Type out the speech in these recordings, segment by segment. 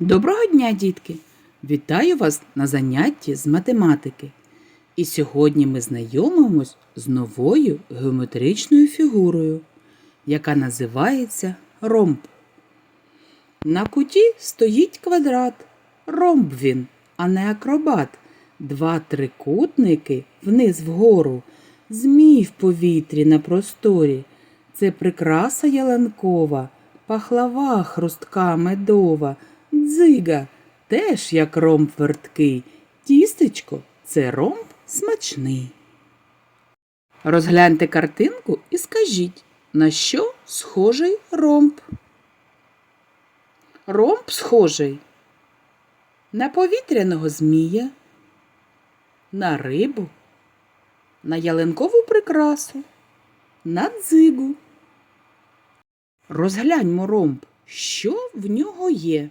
Доброго дня, дітки! Вітаю вас на занятті з математики. І сьогодні ми знайомимось з новою геометричною фігурою, яка називається ромб. На куті стоїть квадрат. Ромб він, а не акробат. Два трикутники вниз вгору, змій в повітрі на просторі. Це прикраса яланкова, пахлава хрустка медова, дзига теж як ромб верткий. Тістечко це ромб смачний. Розгляньте картинку і скажіть, на що схожий ромб? Ромб схожий на повітряного змія, на рибу, на ялинкову прикрасу, на дзигу. Розгляньмо ромб, що в нього є.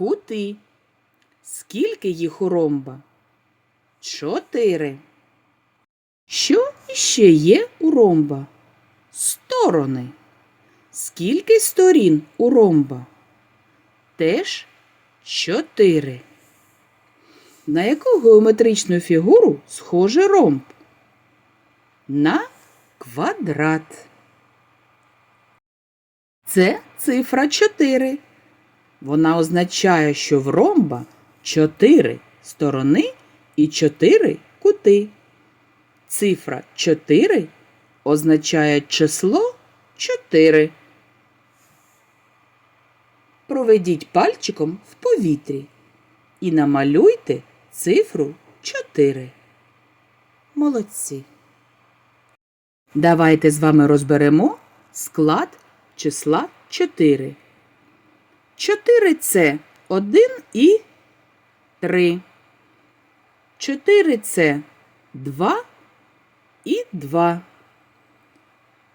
Кути. Скільки їх у ромба? Чотири. Що іще є у ромба? Сторони. Скільки сторін у ромба? Теж чотири. На яку геометричну фігуру схоже ромб? На квадрат. Це цифра 4. Вона означає, що в ромба 4 сторони і 4 кути. Цифра 4 означає число 4. Проведіть пальчиком в повітрі і намалюйте цифру 4. Молодці. Давайте з вами розберемо склад числа 4. 4 це 1 і 3. 4 це 2 і 2.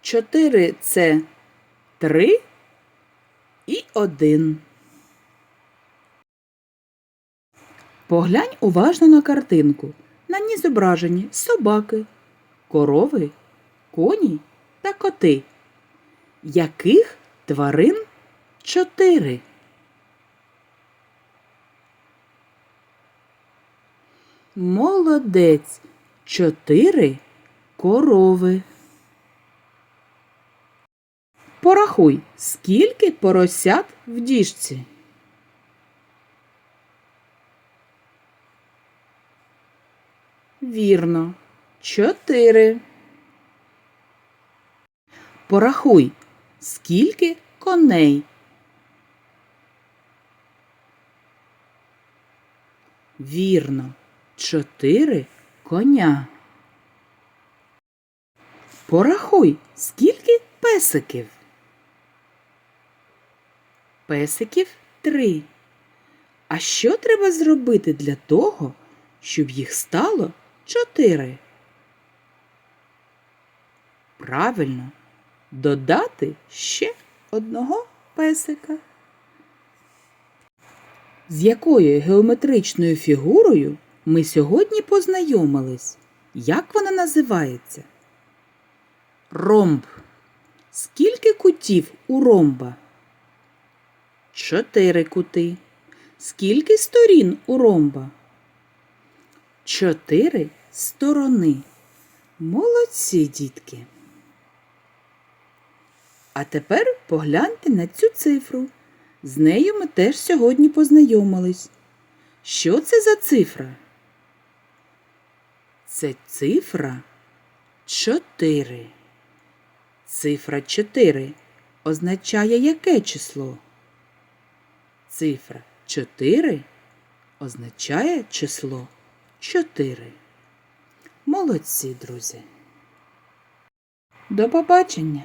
4 це 3 і 1. Поглянь уважно на картинку. На ній зображені собаки, корови, коні та коти. Яких тварин чотири? Молодець. Чотири корови. Порахуй, скільки поросят в діжці. Вірно. Чотири. Порахуй, скільки коней. Вірно, чотири коня. Порахуй, скільки песиків. Песиків три. А що треба зробити для того, щоб їх стало чотири? Правильно, додати ще одного песика. З якою геометричною фігурою ми сьогодні познайомились? Як вона називається? Ромб. Скільки кутів у ромба? Чотири кути. Скільки сторін у ромба? Чотири сторони. Молодці, дітки. А тепер погляньте на цю цифру. З нею ми теж сьогодні познайомились. Що це за цифра? Це цифра 4. Цифра 4 означає яке число? Цифра 4 означає число 4. Молодці, друзі. До побачення!